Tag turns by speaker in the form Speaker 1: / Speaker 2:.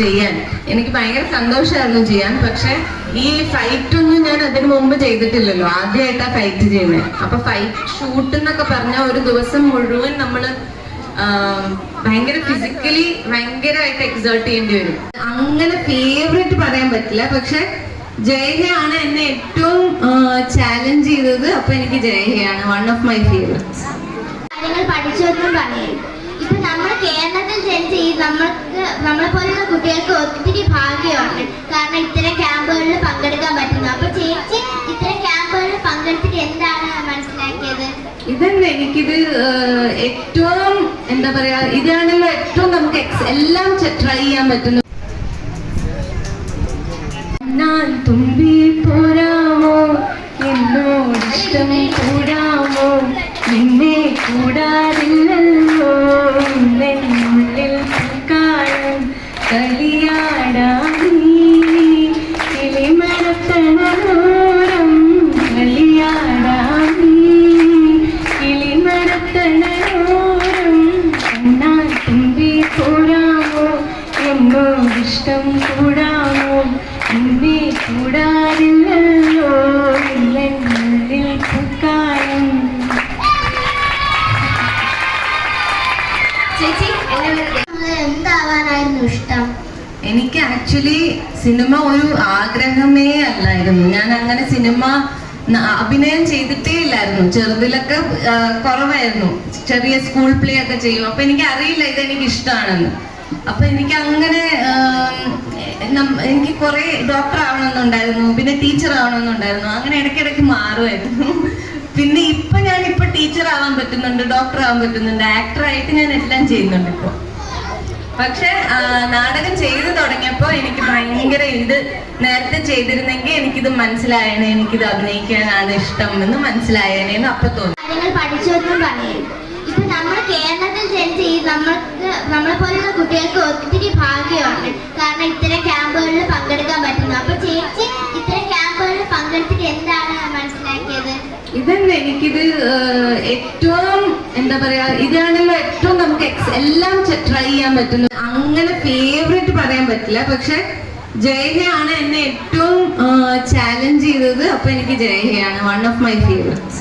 Speaker 1: ചെയ്യാൻ. എനിക്ക് ഭയങ്കര സന്തോഷമായിരുന്നു ചെയ്യാൻ. പക്ഷെ ഈ ഫൈറ്റ് ഒന്നും ഞാൻ അതിനു മുമ്പ് ചെയ്തിട്ടില്ലല്ലോ. ആദ്യമായിട്ടാ ഫൈറ്റ് ചെയ്യുന്നത് അപ്പൊ ഫൈറ്റ് ഷൂട്ട് എന്നൊക്കെ പറഞ്ഞ ഒരു ദിവസം മുഴുവൻ നമ്മൾ ഭയങ്കര ഫിസിക്കലി ഭയങ്കരമായിട്ട് എക്സേർട്ട് ചെയ്യേണ്ടി വരും. അങ്ങനെ ഫേവറേറ്റ് പറയാൻ പറ്റില്ല. പക്ഷെ ജയഹയാണ് എന്നെ ഏറ്റവും ചാലഞ്ച് ചെയ്തത്. അപ്പൊ എനിക്ക് ജയഹയാണ് വൺ ഓഫ് മൈ ഫേവറേറ്റ്സ്
Speaker 2: കാര്യങ്ങൾ പഠിച്ചൊന്നും പറയും ഇപ്പൊ നമ്മൾ കേരളത്തിൽ ജനിച്ച് ഈ നമ്മൾക്ക് നമ്മളെ പോലുള്ള കുട്ടികൾക്ക് ഒത്തിരി ഭാഗ്യമുണ്ട്. കാരണം ഇത്തരം ക്യാമ്പുകളിൽ പങ്കെടുക്കാൻ പറ്റുന്നു. അപ്പൊ ചേച്ചി ഇത്തരം ക്യാമ്പുകളിൽ പങ്കെടുത്തിട്ട് എന്താണ് മനസ്സിലാക്കിയത്?
Speaker 1: ഇതന്നെ എനിക്കിത് ഏറ്റവും എന്താ പറയാ ഇതാണല്ലോ ഏറ്റവും നമുക്ക് എല്ലാം ട്രൈ ചെയ്യാൻ പറ്റുന്നു ഞാൻ തുമ്പി പോരാമോ? എന്നോടിഷ്ടം കൂടാമോ? നിന്നെ കൂടാറില്ലല്ലോ എന്നോടിഷ്ടം കൂടാമോ നിന്നെ കൂടാറില്ലല്ലോ ഇല്ലെന്നുള്ളിൽ പൂക്കാലം
Speaker 2: ചേച്ചി എല്ലാവരും ഇഷ്ടം
Speaker 1: ആക്ച്വലി സിനിമ ഒരു ആഗ്രഹമേ അല്ലായിരുന്നു. ഞാൻ അങ്ങനെ സിനിമ അഭിനയം ചെയ്തിട്ടേ ഇല്ലായിരുന്നു. ചെറുതിലൊക്കെ കുറവായിരുന്നു. ചെറിയ സ്കൂൾ പ്ലേ ഒക്കെ ചെയ്യും. അപ്പൊ എനിക്ക് അറിയില്ല ഇത് എനിക്ക് ഇഷ്ടമാണെന്ന് അപ്പൊ എനിക്ക് അങ്ങനെ എനിക്ക് കുറെ ഡോക്ടർ ആവണമെന്നുണ്ടായിരുന്നു. പിന്നെ ടീച്ചർ ആവണമെന്നുണ്ടായിരുന്നു. അങ്ങനെ ഇടയ്ക്കിടയ്ക്ക് മാറുമായിരുന്നു. പിന്നെ ഇപ്പൊ ഞാൻ ഇപ്പൊ ടീച്ചർ ആവാൻ പറ്റുന്നുണ്ട് ഡോക്ടർ ആവാൻ പറ്റുന്നുണ്ട് ആക്ടർ ആയിട്ട് ഞാൻ എല്ലാം ചെയ്യുന്നുണ്ട് ഇപ്പൊ. പക്ഷെ നാടകം ചെയ്തു തുടങ്ങിയപ്പോ എനിക്ക് ഭയങ്കര ഇത് നേരത്തെ ചെയ്തിരുന്നെങ്കിൽ എനിക്കിത് മനസ്സിലായണേ എനിക്കിത് അഭിനയിക്കാനാണ് ഇഷ്ടം എന്ന് മനസ്സിലായണേന്ന് അപ്പൊ തോന്നി.
Speaker 2: കാര്യങ്ങൾ പഠിച്ചൊന്നും പറയും. ഇപ്പൊ നമ്മൾ കേരളത്തിൽ ജനിച്ച് നമ്മൾക്ക് നമ്മളെ പോലുള്ള കുട്ടികൾക്ക് ഒത്തിരി ഭാഗ്യമുണ്ട്. കാരണം ഇത്തരം ക്യാമ്പുകളിൽ പങ്കെടുക്കാൻ പറ്റുന്നു. അപ്പൊ ചേച്ചി ഇത്തരം ക്യാമ്പുകളിൽ പങ്കെടുത്തിട്ട് എന്താണ് മനസ്സിലാക്കിയത്?
Speaker 1: ഇതന്നെ എനിക്കിത് ഏറ്റവും എന്താ പറയാ ഇതാണല്ലോ ഏറ്റവും നമുക്ക് എല്ലാം ട്രൈ ചെയ്യാൻ പറ്റുന്നു അങ്ങനെ ഫേവറേറ്റ് പറയാൻ പറ്റില്ല. പക്ഷെ ജയഹയാണ് എന്നെ ഏറ്റവും ചാലഞ്ച് ചെയ്തത്. അപ്പൊ എനിക്ക് ജയഹയാണ് വൺ ഓഫ് മൈ ഫേവറേറ്റ്സ്